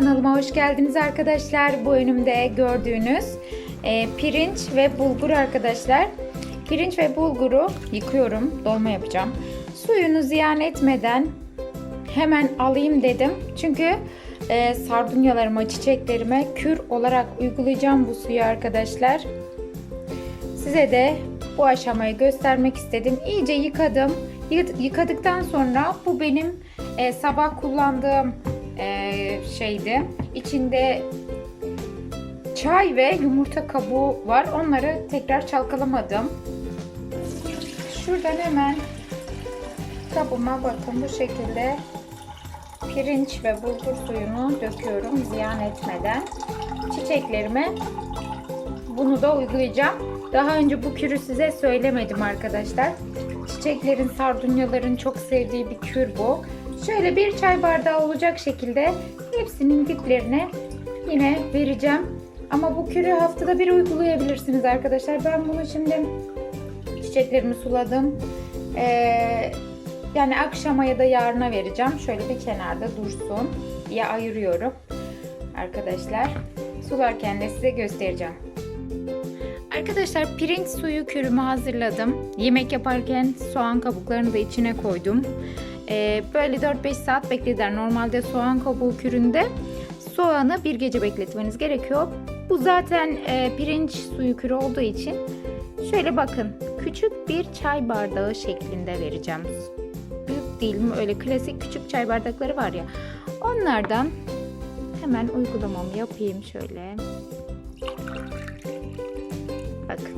kanalıma hoş geldiniz arkadaşlar. Bu önümde gördüğünüz e, pirinç ve bulgur arkadaşlar. Pirinç ve bulguru yıkıyorum. Dolma yapacağım. Suyunu ziyan etmeden hemen alayım dedim. Çünkü e, sardunyalarıma, çiçeklerime kür olarak uygulayacağım bu suyu arkadaşlar. Size de bu aşamayı göstermek istedim. İyice yıkadım. Yı- Yıkadıktan sonra bu benim e, sabah kullandığım e, şeydi. İçinde çay ve yumurta kabuğu var. Onları tekrar çalkalamadım. Şuradan hemen kabıma bakın bu şekilde pirinç ve bulgur suyunu döküyorum ziyan etmeden. Çiçeklerime bunu da uygulayacağım. Daha önce bu kürü size söylemedim arkadaşlar. Çiçeklerin, sardunyaların çok sevdiği bir kür bu. Şöyle bir çay bardağı olacak şekilde hepsinin diplerine yine vereceğim. Ama bu kürü haftada bir uygulayabilirsiniz arkadaşlar. Ben bunu şimdi çiçeklerimi suladım. Ee, yani akşama ya da yarına vereceğim. Şöyle bir kenarda dursun diye ayırıyorum arkadaşlar. Sularken de size göstereceğim. Arkadaşlar pirinç suyu kürümü hazırladım. Yemek yaparken soğan kabuklarını da içine koydum. Ee, böyle 4-5 saat beklediler. Normalde soğan kabuğu küründe soğanı bir gece bekletmeniz gerekiyor. Bu zaten e, pirinç suyu kürü olduğu için şöyle bakın küçük bir çay bardağı şeklinde vereceğim. Büyük değil mi? Öyle klasik küçük çay bardakları var ya. Onlardan hemen uygulamamı yapayım şöyle. Bakın.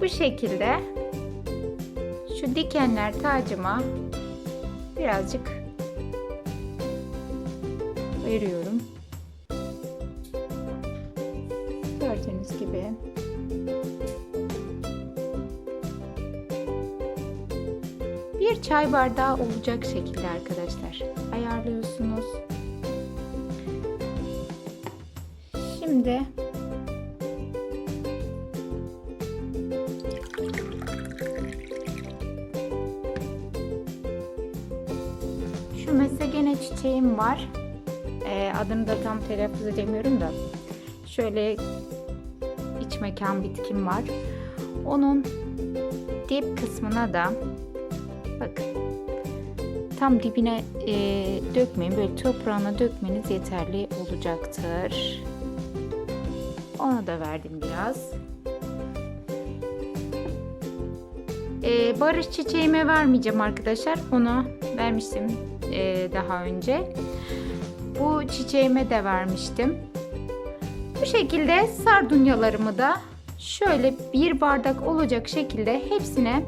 Bu şekilde şu dikenler tacıma birazcık veriyorum. Gördüğünüz gibi. Bir çay bardağı olacak şekilde arkadaşlar ayarlıyorsunuz. Şimdi mesegene çiçeğim var. Ee, adını da tam telaffuz edemiyorum da. Şöyle iç mekan bitkim var. Onun dip kısmına da bakın tam dibine e, dökmeyin. Böyle toprağına dökmeniz yeterli olacaktır. Ona da verdim biraz. Ee, barış çiçeğime vermeyeceğim arkadaşlar. Onu vermiştim e, daha önce. Bu çiçeğime de vermiştim. Bu şekilde sardunyalarımı da şöyle bir bardak olacak şekilde hepsine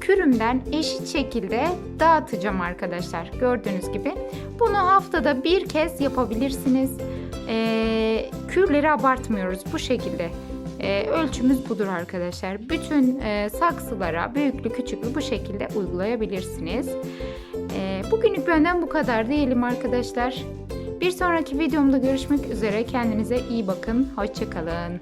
kürümden eşit şekilde dağıtacağım arkadaşlar. Gördüğünüz gibi. Bunu haftada bir kez yapabilirsiniz. Ee, kürleri abartmıyoruz bu şekilde. Ee, ölçümüz budur arkadaşlar. Bütün e, saksılara büyüklü küçüklü bu şekilde uygulayabilirsiniz. Ee, bugünlük benden bu kadar diyelim arkadaşlar. Bir sonraki videomda görüşmek üzere. Kendinize iyi bakın. Hoşçakalın.